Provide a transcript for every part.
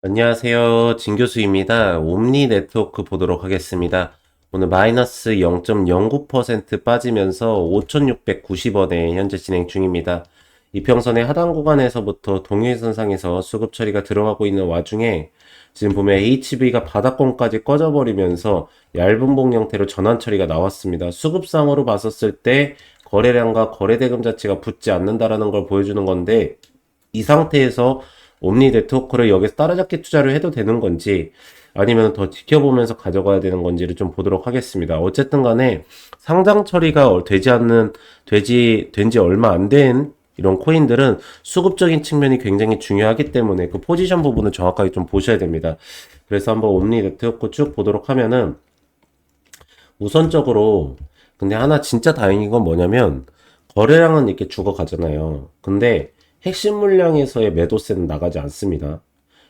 안녕하세요. 진 교수입니다. 옴니 네트워크 보도록 하겠습니다. 오늘 마이너스 0.09% 빠지면서 5,690원에 현재 진행 중입니다. 이평선의 하단 구간에서부터 동일선상에서 수급 처리가 들어가고 있는 와중에 지금 보면 HB가 바닥권까지 꺼져버리면서 얇은 봉 형태로 전환 처리가 나왔습니다. 수급상으로 봤었을 때 거래량과 거래대금 자체가 붙지 않는다라는 걸 보여주는 건데 이 상태에서 옴니 네트워크를 여기서 따라잡기 투자를 해도 되는 건지 아니면 더 지켜보면서 가져가야 되는 건지를 좀 보도록 하겠습니다. 어쨌든 간에 상장 처리가 되지 않는, 되지, 된 지 얼마 안 된 이런 코인들은 수급적인 측면이 굉장히 중요하기 때문에 그 포지션 부분을 정확하게 좀 보셔야 됩니다. 그래서 한번 옴니 네트워크 쭉 보도록 하면은 우선적으로 근데 하나 진짜 다행인 건 뭐냐면 거래량은 이렇게 죽어가잖아요. 근데 핵심 물량에서의 매도세는 나가지 않습니다.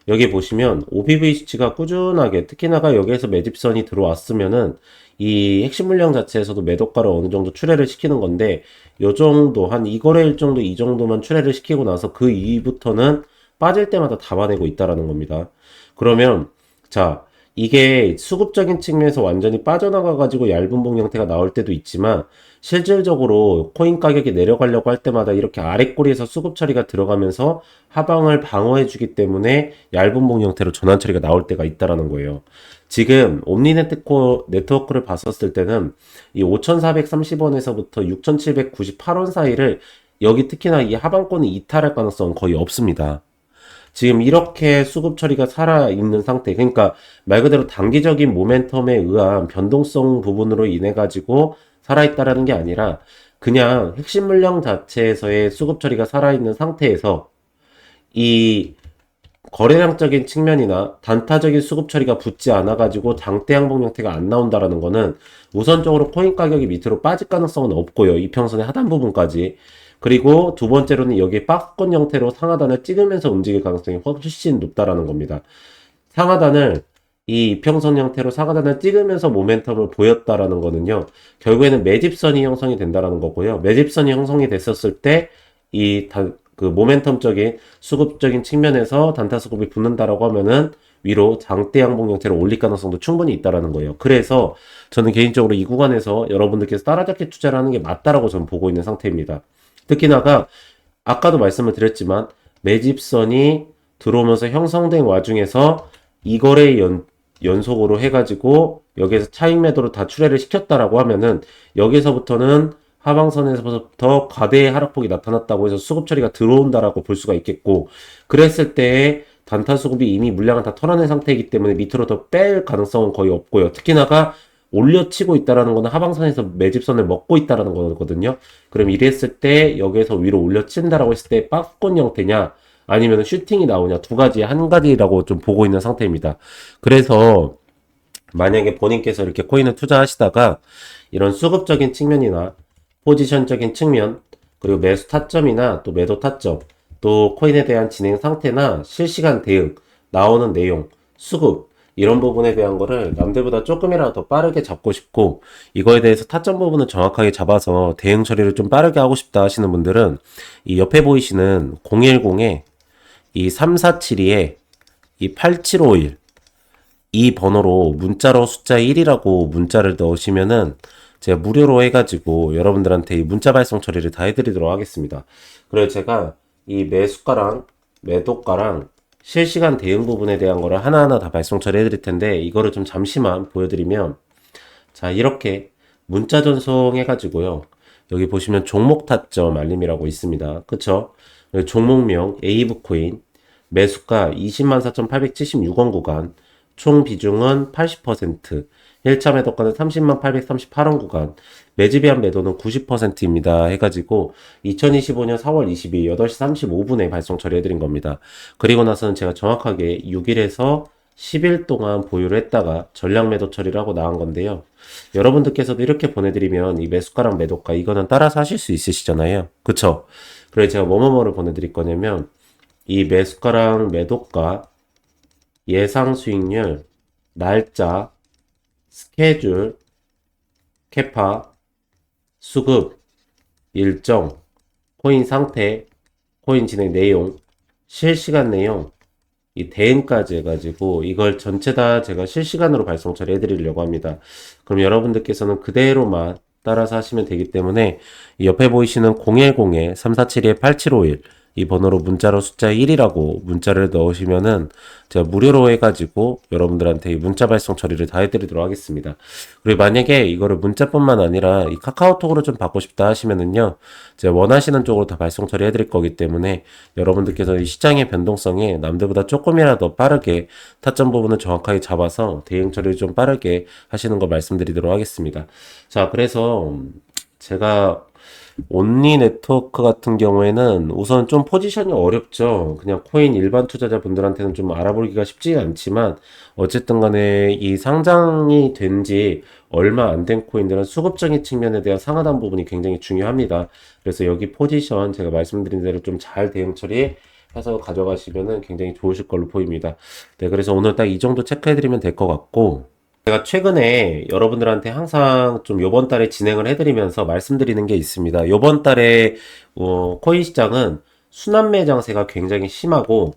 여기 보시면 OBV 수치가 꾸준하게 특히나가 여기에서 매집선이 들어왔으면은 이 핵심 물량 자체에서도 매도가를 어느 정도 출회를 시키는 건데 요 정도 한 이 거래일 정도 이 정도만 출회를 시키고 나서 그 이후부터는 빠질 때마다 담아내고 있다라는 겁니다. 그러면 자 이게 수급적인 측면에서 완전히 빠져나가가지고 얇은 봉 형태가 나올 때도 있지만 실질적으로 코인 가격이 내려가려고 할 때마다 이렇게 아랫꼬리에서 수급 처리가 들어가면서 하방을 방어해주기 때문에 얇은 봉 형태로 전환 처리가 나올 때가 있다라는 거예요. 지금 옴니 네트코, 네트워크를 봤었을 때는 이 5,430원에서부터 6,798원 사이를 여기 특히나 이 하방권이 이탈할 가능성은 거의 없습니다. 지금 이렇게 수급 처리가 살아있는 상태. 그러니까 말 그대로 단기적인 모멘텀에 의한 변동성 부분으로 인해 가지고 살아있다라는 게 아니라 그냥 핵심 물량 자체에서의 수급 처리가 살아있는 상태에서 이 거래량적인 측면이나 단타적인 수급 처리가 붙지 않아 가지고 장대 항복 형태가 안 나온다라는 거는 우선적으로 코인 가격이 밑으로 빠질 가능성은 없고요. 이평선의 하단 부분까지. 그리고 두 번째로는 여기 박스권 형태로 상하단을 찍으면서 움직일 가능성이 훨씬 높다라는 겁니다. 상하단을 이 이평선 형태로 상하단을 찍으면서 모멘텀을 보였다라는 거는요. 결국에는 매집선이 형성이 된다라는 거고요. 매집선이 형성이 됐었을 때이 그 모멘텀적인 수급적인 측면에서 단타 수급이 붙는다라고 하면은 위로 장대 양봉 형태로 올릴 가능성도 충분히 있다라는 거예요. 그래서 저는 개인적으로 이 구간에서 여러분들께서 따라잡기 투자를 하는 게 맞다라고 저는 보고 있는 상태입니다. 특히나가 아까도 말씀을 드렸지만 매집선이 들어오면서 형성된 와중에서 이거래 연, 연속으로 해가지고 여기에서 차익 매도를 다 출회를 시켰다라고 하면은 여기서부터는 하방선에서부터 과대의 하락폭이 나타났다고 해서 수급 처리가 들어온다라고 볼 수가 있겠고 그랬을 때 단타 수급이 이미 물량을 다 털어낸 상태이기 때문에 밑으로 더 뺄 가능성은 거의 없고요. 특히나가 올려치고 있다라는 거는 하방선에서 매집선을 먹고 있다라는 거거든요. 그럼 이랬을 때 여기에서 위로 올려친다라고 했을 때 박스권 형태냐 아니면 슈팅이 나오냐 두 가지 한 가지라고 좀 보고 있는 상태입니다. 그래서 만약에 본인께서 이렇게 코인을 투자하시다가 이런 수급적인 측면이나 포지션적인 측면 그리고 매수 타점이나 또 매도 타점 또 코인에 대한 진행 상태나 실시간 대응 나오는 내용 수급 이런 부분에 대한 거를 남들보다 조금이라도 더 빠르게 잡고 싶고 이거에 대해서 타점 부분을 정확하게 잡아서 대응 처리를 좀 빠르게 하고 싶다 하시는 분들은 이 옆에 보이시는 010에 이 3472에 이 8751 이 번호로 문자로 숫자 1이라고 문자를 넣으시면은 제가 무료로 해가지고 여러분들한테 이 문자 발송 처리를 다 해드리도록 하겠습니다. 그래서 제가 이 매수가랑 매도가랑 실시간 대응 부분에 대한 거를 하나하나 다 발송 처리해 드릴 텐데 이거를 좀 잠시만 보여드리면 자 이렇게 문자 전송 해 가지고요. 여기 보시면 종목 타점 알림이라고 있습니다. 그쵸? 종목명 에이브코인 매수가 204,876원 구간 총 비중은 80% 1차 매도가는 30만 838원 구간, 매집이한 매도는 90%입니다. 해가지고 2025년 4월 22일 8시 35분에 발송 처리해드린 겁니다. 그리고 나서는 제가 정확하게 6일에서 10일 동안 보유를 했다가 전량 매도 처리를 하고 나간 건데요. 여러분들께서도 이렇게 보내드리면 이 매수가랑 매도가 이거는 따라서 하실 수 있으시잖아요. 그쵸? 그래서 제가 뭐뭐뭐를 보내드릴 거냐면 이 매수가랑 매도가 예상 수익률 날짜 스케줄, 캐파, 수급, 일정, 코인 상태, 코인 진행 내용, 실시간 내용, 이 대응까지 해가지고 이걸 전체 다 제가 실시간으로 발송 처리해 드리려고 합니다. 그럼 여러분들께서는 그대로만 따라서 하시면 되기 때문에 이 옆에 보이시는 010-3472-8751 이 번호로 문자로 숫자 1이라고 문자를 넣으시면은 제가 무료로 해가지고 여러분들한테 이 문자 발송 처리를 다 해드리도록 하겠습니다. 그리고 만약에 이거를 문자뿐만 아니라 이 카카오톡으로 좀 받고 싶다 하시면은요, 제가 원하시는 쪽으로 다 발송 처리 해드릴 거기 때문에 여러분들께서 이 시장의 변동성에 남들보다 조금이라도 빠르게 타점 부분을 정확하게 잡아서 대응 처리를 좀 빠르게 하시는 거 말씀드리도록 하겠습니다. 자, 그래서 제가 온리 네트워크 같은 경우에는 우선 좀 포지션이 어렵죠. 그냥 코인 일반 투자자분들한테는 좀 알아보기가 쉽지 않지만 어쨌든 간에 이 상장이 된 지 얼마 안 된 코인들은 수급적인 측면에 대한 상하단 부분이 굉장히 중요합니다. 그래서 여기 포지션 제가 말씀드린 대로 좀 잘 대응 처리 해서 가져가시면은 굉장히 좋으실 걸로 보입니다. 네, 그래서 오늘 딱 이 정도 체크해드리면 될 것 같고 제가 최근에 여러분들한테 항상 좀 요번 달에 진행을 해드리면서 말씀드리는 게 있습니다. 요번 달에 어, 코인 시장은 순환매 장세가 굉장히 심하고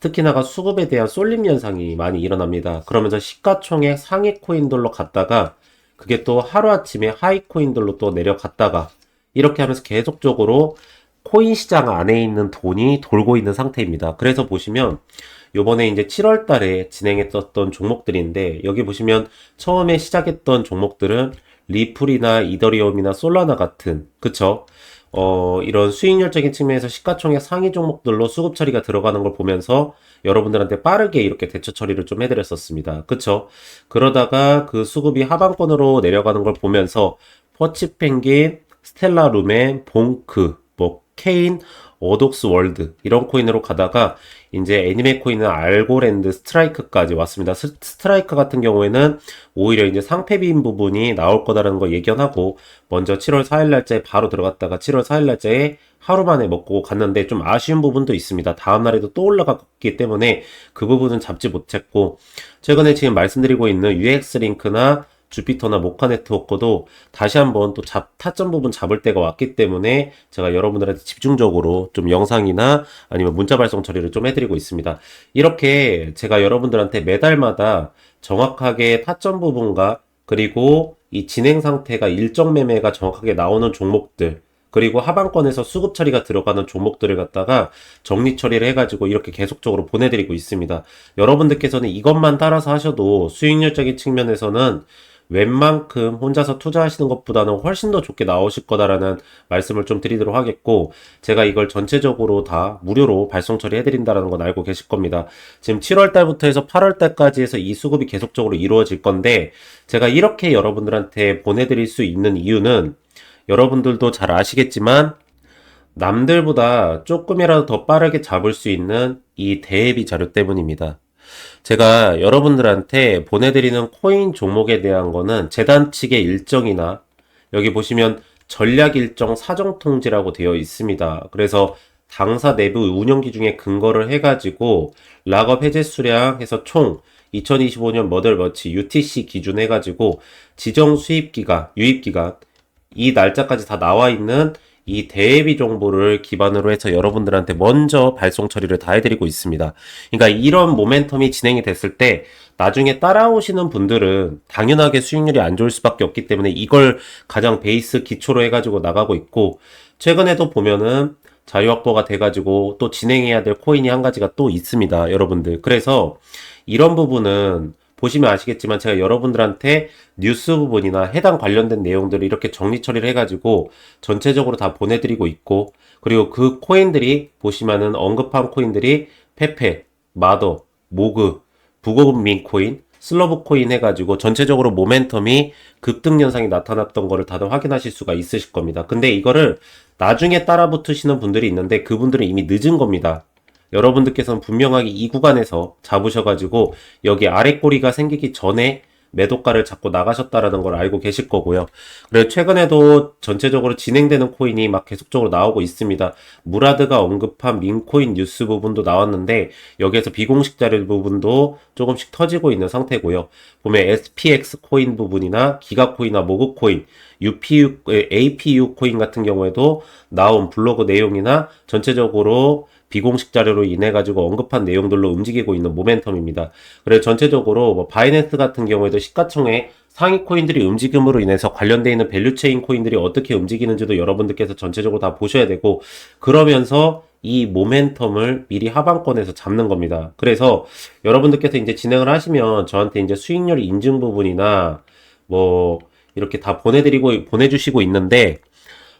특히나가 수급에 대한 쏠림 현상이 많이 일어납니다. 그러면서 시가총액 상위 코인들로 갔다가 그게 또 하루아침에 하위 코인들로 또 내려갔다가 이렇게 하면서 계속적으로 코인 시장 안에 있는 돈이 돌고 있는 상태입니다. 그래서 보시면 요번에 이제 7월 달에 진행했었던 종목들인데 여기 보시면 처음에 시작했던 종목들은 리플이나 이더리움이나 솔라나 같은 그쵸? 어, 이런 수익률적인 측면에서 시가총액 상위 종목들로 수급 처리가 들어가는 걸 보면서 여러분들한테 빠르게 이렇게 대처 처리를 좀 해드렸었습니다. 그쵸? 그러다가 그 수급이 하방권으로 내려가는 걸 보면서 퍼치펭귄, 스텔라룸의 봉크, 뭐 케인, 어독스 월드 이런 코인으로 가다가 이제 애니메 코인은 알고랜드 스트라이크까지 왔습니다. 스, 트라이크 같은 경우에는 오히려 이제 상패비인 부분이 나올 거다라는 걸 예견하고 먼저 7월 4일 날짜에 바로 들어갔다가 7월 4일 날짜에 하루 만에 먹고 갔는데 좀 아쉬운 부분도 있습니다. 다음 날에도 또 올라갔기 때문에 그 부분은 잡지 못했고 최근에 지금 말씀드리고 있는 UX 링크나 주피터나 모카 네트워크도 다시 한번 또 잡, 타점 부분 잡을 때가 왔기 때문에 제가 여러분들한테 집중적으로 좀 영상이나 아니면 문자 발송 처리를 좀 해드리고 있습니다. 이렇게 제가 여러분들한테 매달마다 정확하게 타점 부분과 그리고 이 진행 상태가 일정 매매가 정확하게 나오는 종목들 그리고 하반권에서 수급 처리가 들어가는 종목들을 갖다가 정리 처리를 해가지고 이렇게 계속적으로 보내드리고 있습니다. 여러분들께서는 이것만 따라서 하셔도 수익률적인 측면에서는 웬만큼 혼자서 투자하시는 것보다는 훨씬 더 좋게 나오실 거다라는 말씀을 좀 드리도록 하겠고 제가 이걸 전체적으로 다 무료로 발송 처리해드린다라는 건 알고 계실 겁니다. 지금 7월 달부터 해서 8월 달까지 해서 이 수급이 계속적으로 이루어질 건데 제가 이렇게 여러분들한테 보내드릴 수 있는 이유는 여러분들도 잘 아시겠지만 남들보다 조금이라도 더 빠르게 잡을 수 있는 이 대비 자료 때문입니다. 제가 여러분들한테 보내드리는 코인 종목에 대한 거는 재단 측의 일정이나 여기 보시면 전략 일정 사정 통지라고 되어 있습니다. 그래서 당사 내부 운영기 중에 근거를 해가지고 락업 해제 수량 해서 총 2025년 머들 머치 UTC 기준 해가지고 지정 수입 기간, 유입 기간 이 날짜까지 다 나와 있는 이 대비 정보를 기반으로 해서 여러분들한테 먼저 발송 처리를 다 해드리고 있습니다. 그러니까 이런 모멘텀이 진행이 됐을 때 나중에 따라오시는 분들은 당연하게 수익률이 안 좋을 수밖에 없기 때문에 이걸 가장 베이스 기초로 해가지고 나가고 있고 최근에도 보면은 자유 확보가 돼가지고 또 진행해야 될 코인이 한 가지가 또 있습니다. 여러분들. 그래서 이런 부분은 보시면 아시겠지만 제가 여러분들한테 뉴스 부분이나 해당 관련된 내용들을 이렇게 정리 처리를 해가지고 전체적으로 다 보내드리고 있고 그리고 그 코인들이 보시면은 언급한 코인들이 페페, 마더, 모그, 북어민 코인, 슬러브 코인 해가지고 전체적으로 모멘텀이 급등 현상이 나타났던 거를 다들 확인하실 수가 있으실 겁니다. 근데 이거를 나중에 따라 붙으시는 분들이 있는데 그분들은 이미 늦은 겁니다. 여러분들께서는 분명하게 이 구간에서 잡으셔가지고 여기 아래 꼬리가 생기기 전에 매도가를 잡고 나가셨다라는 걸 알고 계실 거고요. 그리고 최근에도 전체적으로 진행되는 코인이 막 계속적으로 나오고 있습니다. 무라드가 언급한 민코인 뉴스 부분도 나왔는데 여기에서 비공식 자료 부분도 조금씩 터지고 있는 상태고요. 보면 SPX 코인 부분이나 기가 코인이나 모그 코인, UPU, APU 코인 같은 경우에도 나온 블로그 내용이나 전체적으로 비공식 자료로 인해 가지고 언급한 내용들로 움직이고 있는 모멘텀입니다. 그래서 전체적으로 뭐 바이낸스 같은 경우에도 시가총액 상위 코인들이 움직임으로 인해서 관련되어 있는 밸류체인 코인들이 어떻게 움직이는지도 여러분들께서 전체적으로 다 보셔야 되고 그러면서 이 모멘텀을 미리 하방권에서 잡는 겁니다. 그래서 여러분들께서 이제 진행을 하시면 저한테 이제 수익률 인증 부분이나 뭐 이렇게 다 보내드리고 보내주시고 있는데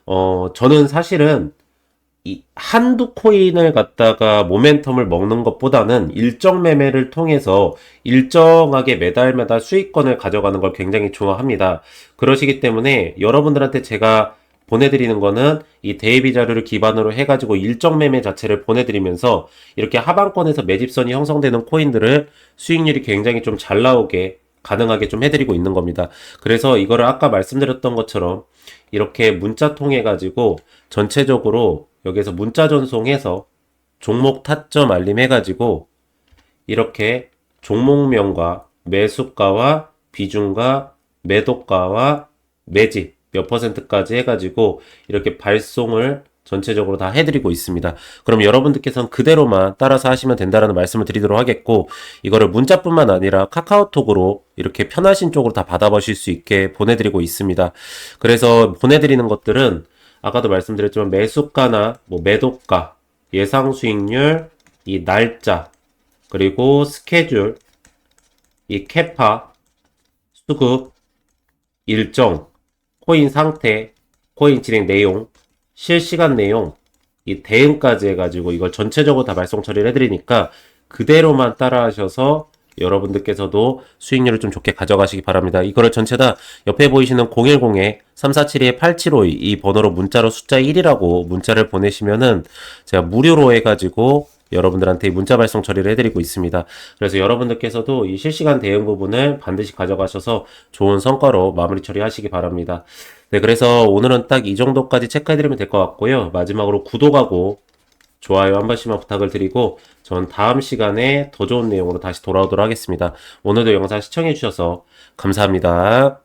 어 저는 사실은 이 한두 코인을 갖다가 모멘텀을 먹는 것보다는 일정 매매를 통해서 일정하게 매달 매달 수익권을 가져가는 걸 굉장히 좋아합니다. 그러시기 때문에 여러분들한테 제가 보내드리는 거는 이 대비 자료를 기반으로 해가지고 일정 매매 자체를 보내드리면서 이렇게 하방권에서 매집선이 형성되는 코인들을 수익률이 굉장히 좀 잘 나오게 가능하게 좀 해드리고 있는 겁니다. 그래서 이거를 아까 말씀드렸던 것처럼 이렇게 문자 통해 가지고 전체적으로 여기서 문자 전송해서 종목 타점 알림 해가지고 이렇게 종목명과 매수가와 비중과 매도가와 매집 몇 퍼센트까지 해가지고 이렇게 발송을 전체적으로 다 해드리고 있습니다. 그럼 여러분들께서는 그대로만 따라서 하시면 된다라는 말씀을 드리도록 하겠고 이거를 문자뿐만 아니라 카카오톡으로 이렇게 편하신 쪽으로 다 받아보실 수 있게 보내드리고 있습니다. 그래서 보내드리는 것들은 아까도 말씀드렸지만 매수가나 뭐 매도가, 예상 수익률, 이 날짜, 그리고 스케줄, 이 캐파, 수급, 일정, 코인 상태, 코인 진행 내용, 실시간 내용, 이 대응까지 해가지고 이걸 전체적으로 다 발송 처리를 해드리니까 그대로만 따라하셔서 여러분들께서도 수익률을 좀 좋게 가져가시기 바랍니다. 이거를 전체 다 옆에 보이시는 010-3472-8752 이 번호로 문자로 숫자 1이라고 문자를 보내시면은 제가 무료로 해가지고 여러분들한테 문자 발송 처리를 해드리고 있습니다. 그래서 여러분들께서도 이 실시간 대응 부분을 반드시 가져가셔서 좋은 성과로 마무리 처리하시기 바랍니다. 네, 그래서 오늘은 딱 이 정도까지 체크해드리면 될 것 같고요. 마지막으로 구독하고 좋아요 한 번씩만 부탁을 드리고 전 다음 시간에 더 좋은 내용으로 다시 돌아오도록 하겠습니다. 오늘도 영상 시청해주셔서 감사합니다.